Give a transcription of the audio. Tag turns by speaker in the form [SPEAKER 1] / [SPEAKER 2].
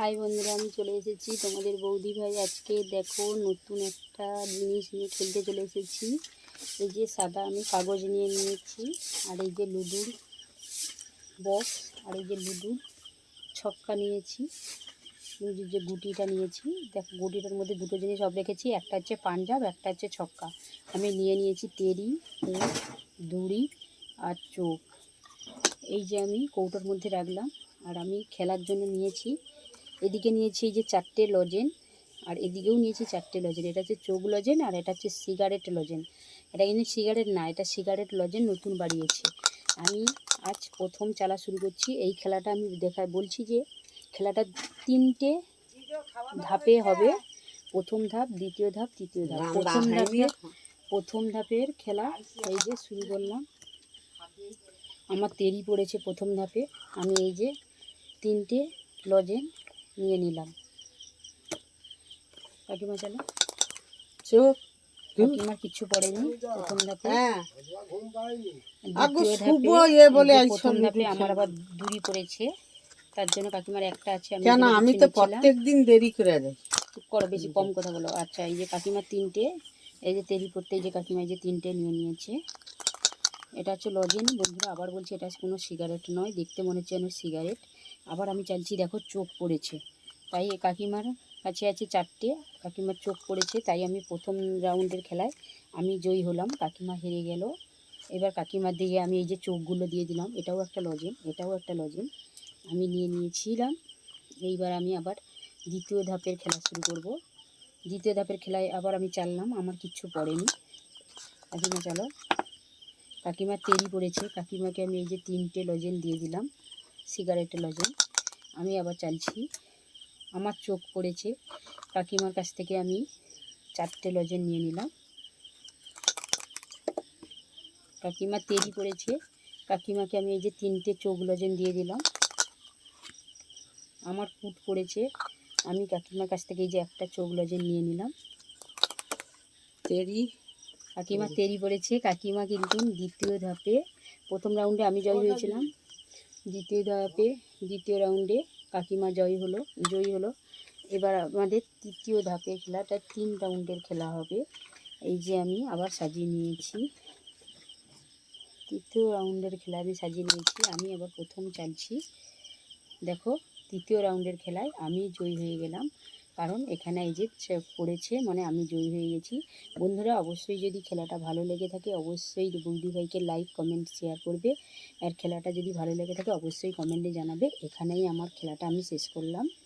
[SPEAKER 1] High বন্ধুরা, আমি চলে এসেছি তোমাদের বৌদি ভাই। আজকে দেখো নতুন একটা জিনিস নিয়ে খেলতে চলে এসেছি। এই যে সাদা আমি কাগজ নিয়ে নিয়েছি, আর এই যে লুডুর বক্স আর এই যে লুডুর ছক্কা নিয়েছি। যে গুটিটা নিয়েছি। দেখো, গুটিটার মধ্যে দুটো জিনিস সব রেখেছি, একটা হচ্ছে পাঞ্জাব, একটা হচ্ছে ছক্কা। আমি নিয়ে নিয়েছি তেরি দড়ি আর চোখ। এই যে আমি কৌটোর মধ্যে রাখলাম, আর আমি খেলার জন্য নিয়েছি এদিকে নিয়েছি এই যে চারটে লজেন আর এদিকেও নিয়েছি চারটে লজেন। এটা হচ্ছে চোখ লজেন আর এটা হচ্ছে সিগারেট লজেন। এটা কিন্তু সিগারেট না এটা সিগারেট লজেন নতুন বাড়িয়েছে। আমি আজ প্রথম চালা শুরু করছি। এই খেলাটা আমি দেখা বলছি যে খেলাটা তিনটে ধাপে হবে। প্রথম ধাপ দ্বিতীয় ধাপ তৃতীয় ধাপ। প্রথম ধাপে প্রথম ধাপের খেলা এই যে শুরু করলাম। আমার তেরি পড়েছে প্রথম ধাপে। আমি এই যে তিনটে লজেন নিয়ে নিলাম। কাকিমা চলো।
[SPEAKER 2] চোখ
[SPEAKER 1] কাকিমার কিচ্ছু পড়েনি। প্রথম ধাপে।
[SPEAKER 2] হ্যাঁ।
[SPEAKER 1] প্রথম ধাপে আমার আবার দূরি পড়েছে। তার জন্য কাকিমার একটা আছে আমি
[SPEAKER 2] কেন? আমি তো
[SPEAKER 1] নিচ্ছিলাম।
[SPEAKER 2] প্রত্যেক দিন দেরি করে
[SPEAKER 1] চুপ বেশি কম কথা বলো। আচ্ছা এই যে কাকিমার তিনটে এই যে তেরি এই যে কাকিমা এই যে তিনটে নিয়ে নিয়েছে। এটা হচ্ছে লজেন বন্ধুরা আবার বলছি এটা কোনো সিগারেট নয়। দেখতে মনে হচ্ছে যেন সিগারেট আবার আমি চাইছি দেখো চোখ পড়েছে। তাই কাকিমার কাছে আছে চারটে, কাকিমার চোখ পড়েছে, তাই আমি প্রথম রাউন্ডের খেলায় আমি জয়ী হলাম, কাকিমা হেরে গেল। এবার কাকিমার দিকে আমি এই যে চোখগুলো দিয়ে দিলাম, এটাও একটা লজেন এটাও একটা লজেন আমি নিয়ে নিয়েছিলাম, এইবার আমি আবার দ্বিতীয় ধাপের খেলা শুরু করব। দ্বিতীয় ধাপের খেলায় আবার আমি চাললাম, আমার কিচ্ছু পড়েনি। কাকিমা, চলো। কাকিমার তেরি পড়েছে, কাকিমাকে আমি এই যে তিনটে লজেন দিয়ে দিলাম। সিগারেটের লজেন আমি আবার চালছি। আমার চোখ পড়েছে। কাকিমার কাছ থেকে আমি চারটে লজেন নিয়ে নিলাম। কাকিমা তেরি পড়েছে কাকিমাকে আমি এই যে তিনটে চোখ লজেন দিয়ে দিলাম। আমার ফুট পড়েছে। আমি কাকিমার কাছ থেকে এই যে একটা চোখ লজেন নিয়ে নিলাম।
[SPEAKER 2] তেরি
[SPEAKER 1] কাকিমা তেরি পড়েছে কাকিমা কিন্তু দ্বিতীয় ধাপে প্রথম রাউন্ডে আমি জয় হয়েছিলাম। দ্বিতীয় ধাপে দ্বিতীয় রাউন্ডে কাকিমা জয় হলো, জয়ী হলো। এবার আমাদের তৃতীয় ধাপে খেলাটা তিন রাউন্ডের খেলা হবে। এই যে আমি আবার সাজিয়ে নিয়েছি। তৃতীয় রাউন্ডের খেলা আমি সাজিয়ে নিয়েছি, আমি আবার প্রথম চালছি। দেখো, তৃতীয় রাউন্ডের খেলায় আমি জয়ী হয়ে গেলাম। কারণ এখানে এই যে পড়েছে মানে আমি জয়ী হয়ে গেছি। বন্ধুরা, অবশ্যই যদি খেলাটা ভালো লেগে থাকে, অবশ্যই বৌদি ভাইকে লাইক, কমেন্ট, শেয়ার করবে। আর খেলাটা যদি ভালো লেগে থাকে, অবশ্যই কমেন্টে জানাবে। এখানেই আমার খেলাটা আমি শেষ করলাম।